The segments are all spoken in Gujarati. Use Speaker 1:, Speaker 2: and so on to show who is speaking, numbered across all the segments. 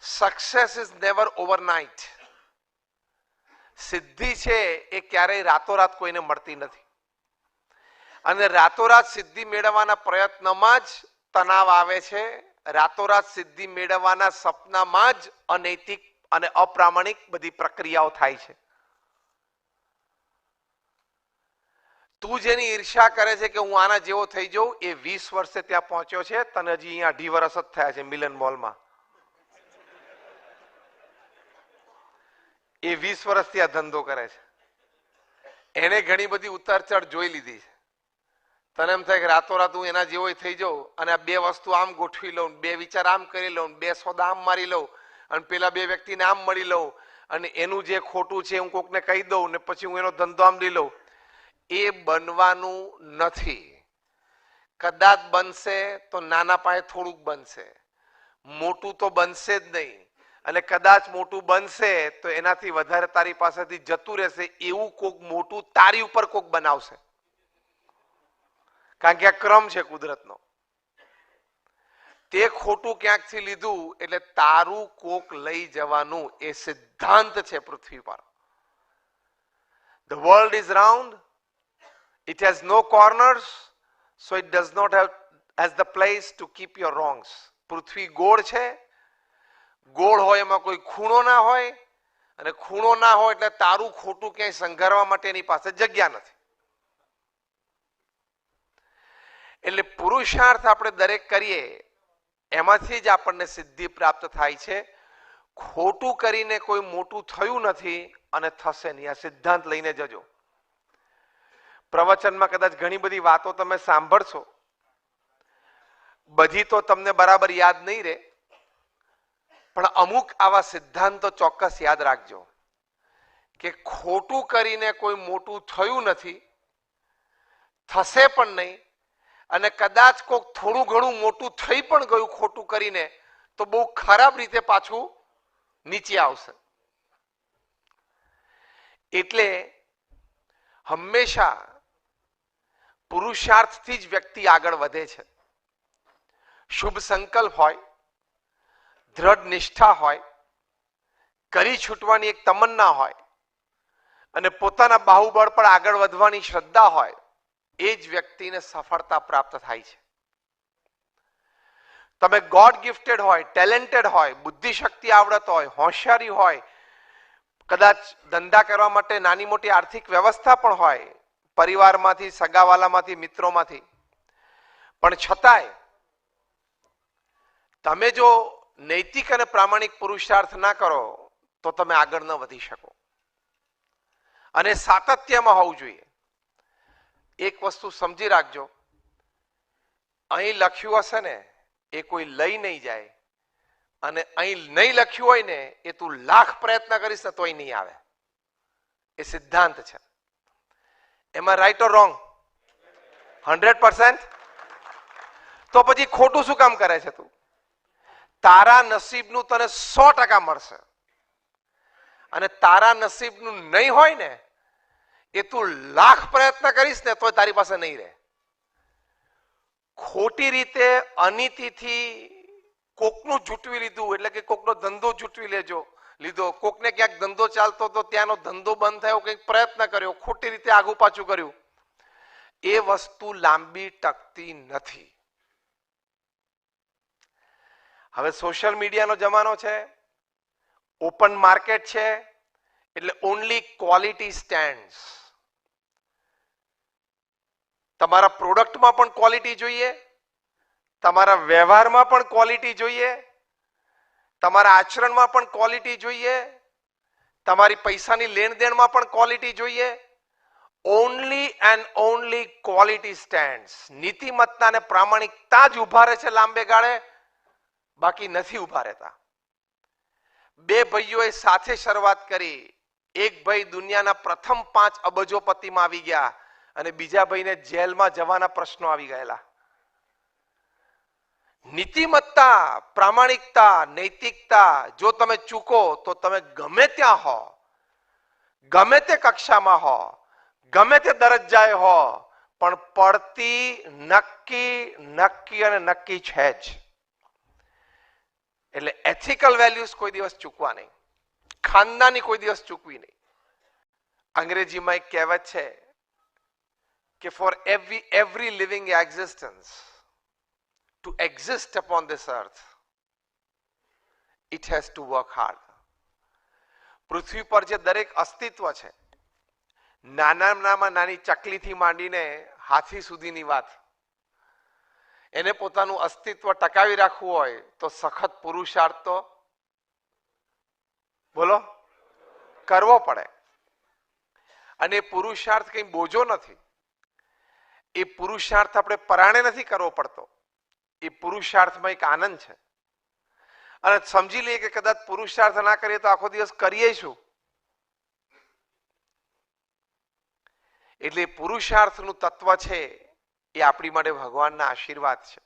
Speaker 1: સક્સેસ ઇઝ નેવર ઓવરનાઇટ સિદ્ધિ છે એ ક્યારેય રાતોરાત કોઈને મળતી નથી. અને રાતોરાત સિદ્ધિ મેળવવાના પ્રયત્નમાં જ તણાવ આવે છે. રાતોરાત સિદ્ધિ મેળવવાના સપનામાં જ અનૈતિક અને અપ્રામાણિક બધી પ્રક્રિયાઓ થાય છે. તું જેની ઈર્ષા કરે છે કે હું આના જેવો થઈ જાઉં, એ વીસ વર્ષે ત્યાં પહોંચ્યો છે. તને હજી અહીંયા અઢી વર્ષ જ થયા છે મિલન મોલમાં. એ વીસ વર્ષથી આ ધંધો કરે છે. એને ઘણી બધી ઉતાર ચઢ જોઈ લીધી છે. તને એમ થાય કે રાતોરાત હું એના જેવો થઈ જાઉં અને આ બે વસ્તુ આમ ગોઠવી લઉં, બે વિચાર આમ કરી લઉં, બે સોદા આમ મારી લઉં અને પેલા બે વ્યક્તિને આમ મળી લઉં અને એનું જે ખોટું છે હું કોકને કહી દઉં ને પછી હું એનો ધંધો આમ લઈ લઉં. એ બનવાનું નથી. કદાચ બનશે તો નાના પાયે થોડુંક બનશે. મોટું તો બનશે જ નહીં. અને કદાચ મોટું બનશે, તો એનાથી વધારે તારી પાસેથી જતું રહેશે, એવું કોક મોટું તારી ઉપર કોક બનાવશે. કારણ કે આ ક્રમ છે કુદરતનો. તે ખોટું ક્યાંકથી લીધું, એટલે તારું કોક લઈ જવાનું એ સિદ્ધાંત છે પૃથ્વી પર. The world is round it has no corners so it does not have has the place to keep your wrongs પૃથ્વી ગોળ છે હોય એમાં કોઈ ખૂણો ના હોય અને ખૂણો ના હોય એટલે તારું ખોટું ક્યાંય સંઘારવા માટે એની પાસે જગ્યા નથી. એટલે પુરુષાર્થ આપણે દરેક કરીએ, એમાંથી જ આપણને સિદ્ધિ પ્રાપ્ત થાય છે. ખોટું કરીને કોઈ મોટું થયું નથી અને થશે નહીં. આ સિદ્ધાંત લઈને જજો. પ્રવચનમાં કદાચ ઘણી બધી વાતો તમે સાંભળશો. બધી તો તમને બરાબર યાદ નહીં રહે. પણ અમુક આવા સિદ્ધાંતો ચોક્કસ યાદ રાખજો કે ખોટું કરીને કોઈ મોટું થયું નથી, થશે પણ નહીં, અને કદાચ કોઈક થોડું ઘણું મોટું થઈ પણ ગયું ખોટું કરીને, તો બહુ ખરાબ રીતે પાછું નીચે આવશે. એટલે હંમેશા પુરુષાર્થથી જ વ્યક્તિ આગળ વધે છે. શુભ સંકલ્પ હોય દ્રઢ નિષ્ઠા હોય, કરી છૂટવાની એક તમન્ના હોય અને પોતાના બાહુબળ પર આગળ વધવાની શ્રદ્ધા હોય, એ જ વ્યક્તિને સફળતા પ્રાપ્ત થાય છે. તમે ગોડ ગિફ્ટેડ હોય ટેલેન્ટેડ હોય, બુદ્ધિશક્તિ આવડત હોય, હોશિયારી હોય, કદાચ ધંધા કરવા માટે નાની મોટી આર્થિક વ્યવસ્થા પણ હોય, પરિવારમાંથી, સગાવાલામાંથી, મિત્રોમાંથી. પણ છતાંય, તમે જો નૈતિક અને પ્રામાણિક પુરુષાર્થ ના કરો, તો તમે આગળ ન વધી શકો. અને સાતત્યમાં હોવું જોઈએ. એક વસ્તુ સમજી રાખજો. અહીં લખ્યું હશે ને, એ કોઈ લઈ નહીં જાય. અને અહીં નહીં લખ્યું હોય ને, એ તું લાખ પ્રયત્ન કરીશ ને, તોય નહીં આવે. એ સિદ્ધાંત છે. એમાં right or wrong hundred percent? તો પછી ખોટું શું કામ કરે છે તું? તારા નસીબનું તને સો ટકા મળશે. અને તારા નસીબનું નહીં હોય ને, એ તું લાખ પ્રયત્ન કરીશ ને તો તારી પાસે નહીં રહે. ખોટી રીતે અનિતિથી કોકનું જૂટવી લીધું, એટલે કે કોકનો ધંધો જૂટવી લેજો, લીધો. કોકને ક્યાંક ધંધો ચાલતો તો ત્યાંનો ધંધો બંધ થયો, કંઈક પ્રયત્ન કર્યો, ખોટી રીતે આગુ પાછું કર્યું. એ વસ્તુ લાંબી ટકતી નથી. હવે સોશિયલ મીડિયાનો જમાનો છે. ઓપન માર્કેટ છે. એટલે ઓનલી ક્વોલિટી સ્ટેન્ડ્સ તમારા પ્રોડક્ટમાં પણ ક્વોલિટી જોઈએ. તમારા વ્યવહારમાં પણ ક્વોલિટી જોઈએ. તમારા આચરણમાં પણ ક્વોલિટી જોઈએ. તમારી પૈસાની લેણદેણમાં પણ ક્વોલિટી જોઈએ. Only and only quality stands નીતિમત્તા અને પ્રામાણિકતા જ ઊભા રહે છે લાંબે ગાળે. બાકી નથી ઊભા રહેતા. બે ભાઈઓએ સાથે શરૂઆત કરી. એક ભાઈ દુનિયાના પ્રથમ પાંચ અબજોપતિમાં આવી ગયા અને બીજા ભાઈને જેલમાં જવાના પ્રશ્નો આવી ગયેલા. નીતિમત્તા, પ્રામાણિકતા, નૈતિકતા, જો તમે ચૂકો તો તમે ગમે ત્યાં હો, ગમે તે કક્ષામાં હો, ગમે તે દરજ્જાએ હો, પણ પડતી નક્કી નક્કી અને નક્કી છે જ. એટલે એથિકલ વેલ્યુઝ કોઈ દિવસ ચૂકવા નહીં. ખાનદાની કોઈ દિવસ ચૂકવી નહીં. અંગ્રેજીમાં એક કહેવત છે કે for every every living existence to exist upon this earth it has to work hard પૃથ્વી પર જે દરેક અસ્તિત્વ છે નાનામાં નાની ચકલીથી માંડીને હાથી સુધીની વાત એને પોતાનું અસ્તિત્વ ટકાવી રાખવું હોય તો સખત પુરુષાર્થ તો બોલો? કરવો પડે. અને પુરુષાર્થ કઈ બોજો નથી. એ પુરુષાર્થ આપણે પરાણે નથી કરવો પડતો. એ પુરુષાર્થમાં એક આનંદ છે. અને સમજી લઈએ કે કદાચ પુરુષાર્થ ના કરીએ તો આખો દિવસ કરીએ શું? એટલે પુરુષાર્થનું તત્વ છે એ આપણી માટે ભગવાનના આશીર્વાદ છે.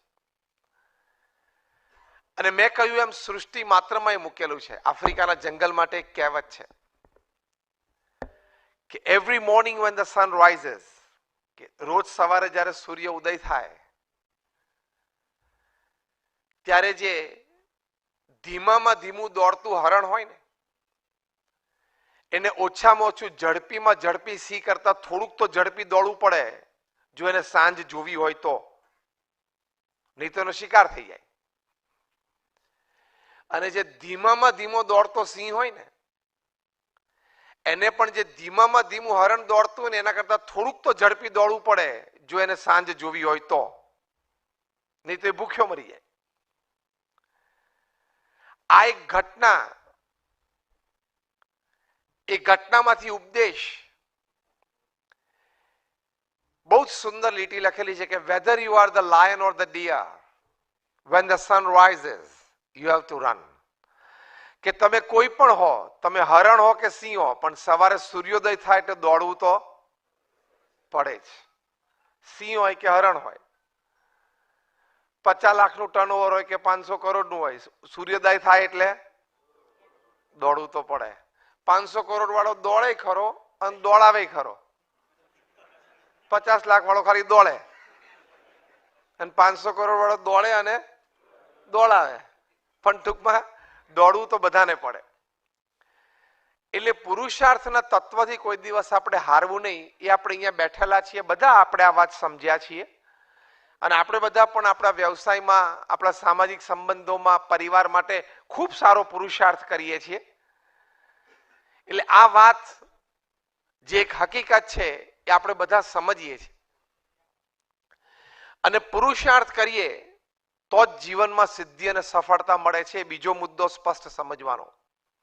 Speaker 1: અને મેં કહ્યું એમ સૃષ્ટિ માત્રમાં મૂકેલું છે. આફ્રિકાના જંગલ માટે એક કહેવત છે કે every morning when the sun rises કે રોજ સવારે જ્યારે સૂર્ય ઉદય થાય, ત્યારે જે ધીમામાં ધીમું દોડતું હરણ હોય ને, એને ઓછામાં ઓછું ઝડપીમાં ઝડપી સી કરતા થોડુંક તો ઝડપી દોડવું પડે. જો એને સાંજ જોવી હોય તો. નહીં તો એનો શિકાર થઈ જાય. અને જે ધીમામાં ધીમો દોડતો સિંહ હોય ને, એને પણ જે ધીમામાં ધીમું હરણ દોડતું હોય ને, એના કરતા થોડુંક તો ઝડપી દોડવું પડે, જો એને સાંજ જોવી હોય તો. નહીં તો એ ભૂખ્યો મરી જાય. આ એક ઘટના, એ ઘટનામાંથી ઉપદેશ બહુ જ સુંદર લીટી લખેલી છે કે whether you are the lion or the deer when the sun rises you have to run કે તમે કોઈ પણ હો, તમે હરણ હો કે સિંહ હો, પણ સવારે સૂર્યોદય થાય એટલે દોડવું તો પડે જ. સિંહ હોય કે હરણ હોય, પચાસ લાખનું ટર્નઓવર હોય કે પાંચસો કરોડનું હોય, સૂર્યોદય થાય એટલે દોડવું તો પડે. પાંચસો કરોડ વાળો દોડે ખરો અને દોડાવે ખરો. પચાસ લાખ વાળો ખાલી દોડે. અને પાંચસો કરોડ વાળો દોડે અને દોડાવે. પણ ટૂંકમાં દોડવું તો બધાને પડે. એટલે પુરુષાર્થના તત્વથી કોઈ દિવસ આપણે હારવું નહીં. એ આપણે અહીંયા બેઠેલા છીએ. બધા આપણે આ વાત સમજ્યા છીએ. અને આપણે બધા પણ આપણા વ્યવસાયમાં, આપણા સામાજિક સંબંધોમાં, પરિવાર માટે ખૂબ સારો પુરુષાર્થ કરીએ છીએ. એટલે આ વાત જે એક હકીકત છે આપણે બધા સમજીએ છીએ. અને પુરુષાર્થ કરીએ તો જ જીવનમાં સિદ્ધિ અને સફળતા મળે છે બીજો મુદ્દો સ્પષ્ટ સમજવાનો.